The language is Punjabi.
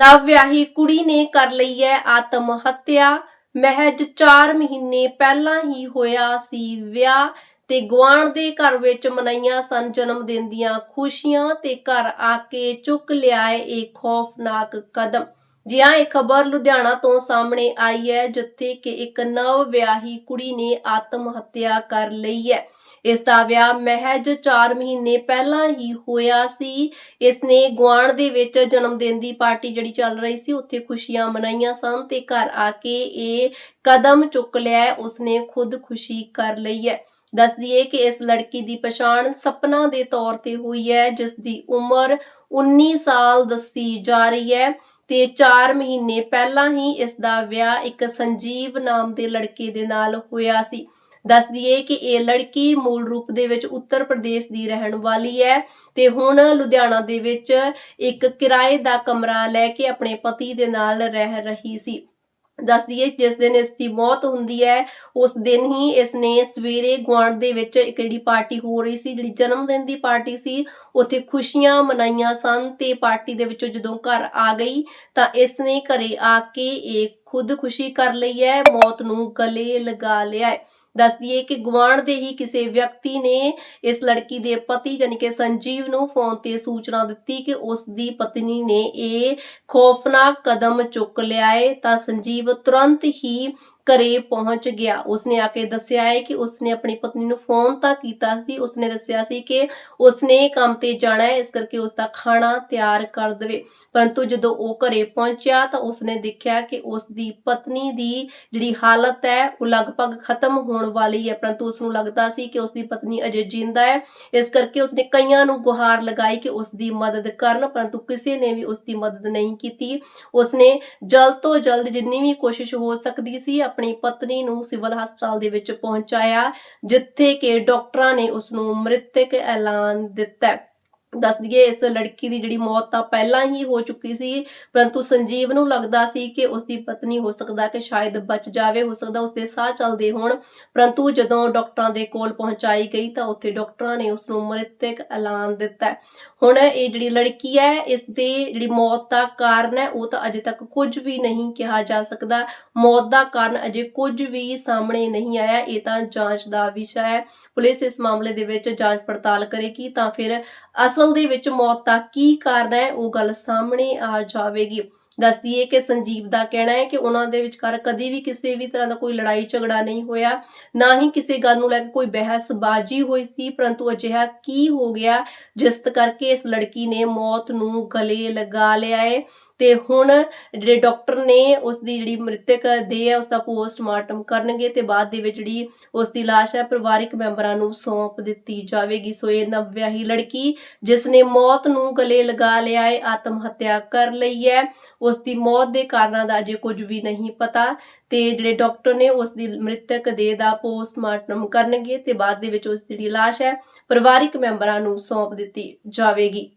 ਨਵਵਿਆਹੀ ਕੁੜੀ ਨੇ ਕਰ ਲਈ ਹੈ ਆਤਮ ਹੱਤਿਆ। ਮਹਿਜ 4 ਮਹੀਨੇ ਪਹਿਲਾਂ ਹੀ ਹੋਇਆ ਸੀ ਵਿਆਹ ਤੇ ਗੁਆਂਢ ਦੇ ਘਰ ਵਿੱਚ ਮਨਾਈਆਂ ਸਨ ਜਨਮ ਦਿਨ ਦੀਆਂ ਖੁਸ਼ੀਆਂ ਤੇ ਘਰ ਆ ਕੇ ਚੁੱਕ ਲਿਆਏ ਇਹ ਖੌਫਨਾਕ ਕਦਮ। ਜੀ ਹਾਂ, ਇਹ ਖਬਰ ਲੁਧਿਆਣਾ ਤੋਂ ਸਾਹਮਣੇ ਆਈ ਹੈ, ਜਿੱਥੇ ਕਿ ਇੱਕ ਨਵ ਵਿਆਹੀ ਕੁੜੀ ਨੇ ਆਤਮ ਹੱਤਿਆ ਕਰ ਲਈ ਹੈ। ਇਸ ਦਾ ਵਿਆਹ ਮਹਿਜ 4 ਮਹੀਨੇ ਪਹਿਲਾਂ ਹੀ ਹੋਇਆ ਸੀ। ਇਸ ਨੇ ਗੁਆਂਢ ਦੇ ਵਿੱਚ ਜਨਮ ਦਿਨ ਦੀ ਪਾਰਟੀ ਜਿਹੜੀ ਚੱਲ ਰਹੀ ਸੀ, ਉੱਥੇ ਖੁਸ਼ੀਆਂ ਮਨਾਈਆਂ ਸਨ ਤੇ ਘਰ ਆ ਕੇ ਇਹ ਕਦਮ ਚੁੱਕ ਲਿਆ ਹੈ ਉਸਨੇ ਖੁਦ ਖੁਸ਼ੀ ਕਰ ਲਈ ਹੈ। ਦੱਸ ਦਈਏ ਕਿ ਇਸ ਲੜਕੀ ਦੀ ਪਛਾਣ ਸਪਨਾ ਦੇ ਤੌਰ ਤੇ ਹੋਈ ਹੈ, ਜਿਸ ਦੀ ਉਮਰ 19 ਸਾਲ ਦੱਸੀ ਜਾ ਰਹੀ ਹੈ। ਤੇ 4 ਮਹੀਨੇ ਪਹਿਲਾਂ ਹੀ ਇਸ ਦਾ ਵਿਆਹ ਇੱਕ ਸੰਜੀਵ ਨਾਮ ਦੇ ਲੜਕੇ ਦੇ ਨਾਲ ਹੋਇਆ ਸੀ। ਦੱਸ ਦਈਏ ਕਿ ਇਹ ਲੜਕੀ ਮੂਲ ਰੂਪ ਦੇ ਵਿੱਚ ਉੱਤਰ ਪ੍ਰਦੇਸ਼ ਦੀ ਰਹਿਣ ਵਾਲੀ ਹੈ ਤੇ ਹੁਣ ਲੁਧਿਆਣਾ ਦੇ ਵਿੱਚ ਇੱਕ ਕਿਰਾਏ ਦਾ ਕਮਰਾ ਲੈ ਕੇ ਆਪਣੇ ਪਤੀ ਦੇ ਨਾਲ ਰਹਿ ਰਹੀ ਸੀ। ਦੱਸ ਦਈਏ ਜਿਸ ਦਿਨ ਇਸ ਦੀ ਮੌਤ ਹੁੰਦੀ ਹੈ, ਉਸ ਦਿਨ ਹੀ ਇਸ ਨੇ ਸਵੇਰੇ ਗੁਆਂਢ ਦੇ ਵਿੱਚ ਇੱਕ ਜਿਹੜੀ ਪਾਰਟੀ ਹੋ ਰਹੀ ਸੀ, ਜਿਹੜੀ ਜਨਮ ਦਿਨ ਦੀ ਪਾਰਟੀ ਸੀ, ਉੱਥੇ ਖੁਸ਼ੀਆਂ ਮਨਾਈਆਂ ਸਨ ਤੇ ਪਾਰਟੀ ਦੇ ਵਿੱਚੋਂ ਜਦੋਂ ਘਰ ਆ ਗਈ ਤਾਂ ਇਸ ਨੇ ਘਰੇ ਆ ਕੇ ਇਹ ਖੁਦ ਖੁਸ਼ੀ ਕਰ ਲਈ ਹੈ, ਮੌਤ ਨੂੰ ਗਲੇ ਲਗਾ ਲਿਆ ਹੈ। ਦੱਸ ਦਈਏ ਕਿ ਗੁਆਂਢ ਦੇ ਹੀ ਕਿਸੇ ਵਿਅਕਤੀ ਨੇ ਇਸ ਲੜਕੀ ਦੇ ਪਤੀ ਯਾਨੀ ਕਿ ਸੰਜੀਵ ਨੂੰ ਫੋਨ ਤੇ ਸੂਚਨਾ ਦਿੱਤੀ ਕਿ ਉਸ ਦੀ ਪਤਨੀ ਨੇ ਇਹ ਖੌਫਨਾਕ ਕਦਮ ਚੁੱਕ ਲਿਆ ਹੈ ਤਾਂ ਸੰਜੀਵ ਤੁਰੰਤ ਹੀ ਘਰੇ ਪਹੁੰਚ ਗਿਆ। ਉਸਨੇ ਆ ਕੇ ਦੱਸਿਆ ਹੈ ਕਿ ਉਸਨੇ ਆਪਣੀ ਪਤਨੀ ਨੂੰ ਫੋਨ ਤਾਂ ਕੀਤਾ ਸੀ। ਉਸਨੇ ਦੱਸਿਆ ਸੀ ਕਿ ਉਸਨੇ ਕੰਮ ਤੇ ਜਾਣਾ ਹੈ, ਇਸ ਕਰਕੇ ਉਸ ਦਾ ਖਾਣਾ ਤਿਆਰ ਕਰ ਦੇਵੇ। ਪਰੰਤੂ ਜਦੋਂ ਉਹ ਘਰੇ ਪਹੁੰਚਿਆ ਤਾਂ ਉਸਨੇ ਦੇਖਿਆ ਕਿ ਉਸ ਦੀ ਪਤਨੀ ਦੀ ਜਿਹੜੀ ਹਾਲਤ ਹੈ, ਉਹ ਲਗਭਗ ਖਤਮ ਹੋਣ ਵਾਲੀ ਹੈ। ਪਰੰਤੂ ਉਸ ਨੂੰ ਲੱਗਦਾ ਸੀ ਕਿ ਉਸ ਦੀ ਪਤਨੀ ਅਜੇ ਜਿੰਦਾ ਹੈ। ਇਸ ਕਰਕੇ ਉਸਨੇ ਕਈਆਂ ਨੂੰ ਗੁਹਾਰ ਲਗਾਈ ਕਿ ਉਸ ਦੀ ਮਦਦ ਕਰਨ, ਪਰੰਤੂ ਕਿਸੇ ਨੇ ਵੀ ਉਸ ਦੀ ਮਦਦ ਨਹੀਂ ਕੀਤੀ। ਉਸਨੇ ਜਲਦ ਤੋਂ ਜਲਦ ਜਿੰਨੀ ਵੀ ਕੋਸ਼ਿਸ਼ ਹੋ ਸਕਦੀ ਸੀ, ਆਪਣੀ ਆਪਣੀ ਪਤਨੀ ਨੂੰ ਸਿਵਲ ਹਸਪਤਾਲ ਦੇ ਵਿੱਚ ਪਹੁੰਚਾਇਆ, ਜਿੱਥੇ ਕਿ ਡਾਕਟਰਾਂ ਨੇ ਉਸ ਨੂੰ ਮ੍ਰਿਤਕ ਐਲਾਨ ਦਿੱਤਾ ਦੱਸ ਦਈਏ, ਇਸ ਲੜਕੀ ਦੀ ਜਿਹੜੀ ਮੌਤ ਤਾਂ ਪਹਿਲਾਂ ਹੀ ਹੋ ਚੁੱਕੀ ਸੀ, ਪਰੰਤੂ ਸੰਜੀਵ ਨੂੰ ਲੱਗਦਾ ਸੀ ਕਿ ਉਸ ਦੀ ਪਤਨੀ ਹੋ ਸਕਦਾ ਕਿ ਸ਼ਾਇਦ ਬਚ ਜਾਵੇ, ਹੋ ਸਕਦਾ ਉਸ ਦੇ ਸਾਹ ਚੱਲਦੇ ਹੋਣ। ਪਰੰਤੂ ਜਦੋਂ ਡਾਕਟਰਾਂ ਦੇ ਕੋਲ ਪਹੁੰਚਾਈ ਗਈ ਤਾਂ ਉੱਥੇ ਡਾਕਟਰਾਂ ਨੇ ਉਸ ਨੂੰ ਮ੍ਰਿਤਕ ਐਲਾਨ ਦਿੱਤਾ ਹੁਣ ਇਹ ਜਿਹੜੀ ਲੜਕੀ ਹੈ ਇਸ ਦੀ ਜਿਹੜੀ ਮੌਤ ਦਾ ਕਾਰਨ ਹੈ, ਉਹ ਤਾਂ ਅਜੇ ਤੱਕ ਕੁਝ ਵੀ ਨਹੀਂ ਕਿਹਾ ਜਾ ਸਕਦਾ। ਮੌਤ ਦਾ ਕਾਰਨ ਅਜੇ ਕੁਝ ਵੀ ਸਾਹਮਣੇ ਨਹੀਂ ਆਇਆ, ਇਹ ਤਾਂ ਜਾਂਚ ਦਾ ਵਿਸ਼ਾ ਹੈ। ਪੁਲਿਸ ਇਸ ਮਾਮਲੇ ਦੇ ਵਿੱਚ ਜਾਂਚ ਪੜਤਾਲ ਕਰੇਗੀ ਤਾਂ ਫਿਰ ਅਸਲ ਦੇ ਵਿੱਚ ਮੌਤ ਦਾ ਕੀ ਕਾਰਨ ਹੈ, ਉਹ ਗੱਲ ਸਾਹਮਣੇ ਆ ਜਾਵੇਗੀ। ਦੱਸ ਦਈਏ ਕਿ ਸੰਜੀਵ ਦਾ ਕਹਿਣਾ ਹੈ ਕਿ ਉਹਨਾਂ ਦੇ ਵਿਚਕਾਰ ਕਦੀ ਵੀ ਕਿਸੇ ਵੀ ਤਰ੍ਹਾਂ ਦਾ ਕੋਈ ਲੜਾਈ ਝਗੜਾ ਨਹੀਂ ਹੋਇਆ। ਨਾ ਹੀ ਕਿਸੇ ਗੱਲ ਨੂੰ ਲੈ ਕੇ ਕੋਈ ਬਹਿਸਬਾਜ਼ੀ ਹੋਈ ਸੀ, ਪਰੰਤੂ ਅਜਿਹਾ ਕੀ ਹੋ ਗਿਆ, ਜਿਸ ਕਰਕੇ ਇਸ ਲੜਕੀ ਨੇ ਮੌਤ ਨੂੰ ਗਲੇ ਲਗਾ ਲਿਆ ਹੈ ਤੇ ਹੁਣ ਜਿਹੜੇ ਡਾਕਟਰ ਨੇ ਉਸ ਦੀ ਜਿਹੜੀ ਮ੍ਰਿਤਕ ਦੇਹ ਹੈ ਉਸ ਦਾ ਪੋਸਟਮਾਰਟਮ ਕਰਨਗੇ ਤੇ ਬਾਅਦ ਦੇ ਵਿੱਚ ਜਿਹੜੀ ਉਸ ਦੀ ਲਾਸ਼ ਹੈ, ਪਰਿਵਾਰਿਕ ਮੈਂਬਰਾਂ ਨੂੰ ਸੌਂਪ ਦਿੱਤੀ ਜਾਵੇਗੀ। ਸੋ ਇਹ ਨਵਵਿਆਹੀ ਲੜਕੀ ਜਿਸ ਨੇ ਮੌਤ ਨੂੰ ਗਲੇ ਲਗਾ ਲਿਆ ਹੈ, ਆਤਮ ਹੱਤਿਆ ਕਰ ਲਈ ਹੈ। ਉਸ ਦੀ ਮੌਤ ਦੇ ਕਾਰਨਾਂ ਦਾ ਅਜੇ ਕੁਝ ਵੀ ਨਹੀਂ ਪਤਾ ਤੇ ਜਿਹੜੇ ਡਾਕਟਰ ਨੇ ਉਸ ਦੀ ਮ੍ਰਿਤਕ ਦੇਹ ਦਾ ਪੋਸਟਮਾਰਟਮ ਕਰਨਗੇ ਤੇ ਬਾਅਦ ਦੇ ਵਿੱਚ ਉਸ ਦੀ ਜਿਹੜੀ ਲਾਸ਼ ਹੈ, ਪਰਿਵਾਰਿਕ ਮੈਂਬਰਾਂ ਨੂੰ ਸੌਂਪ ਦਿੱਤੀ ਜਾਵੇਗੀ।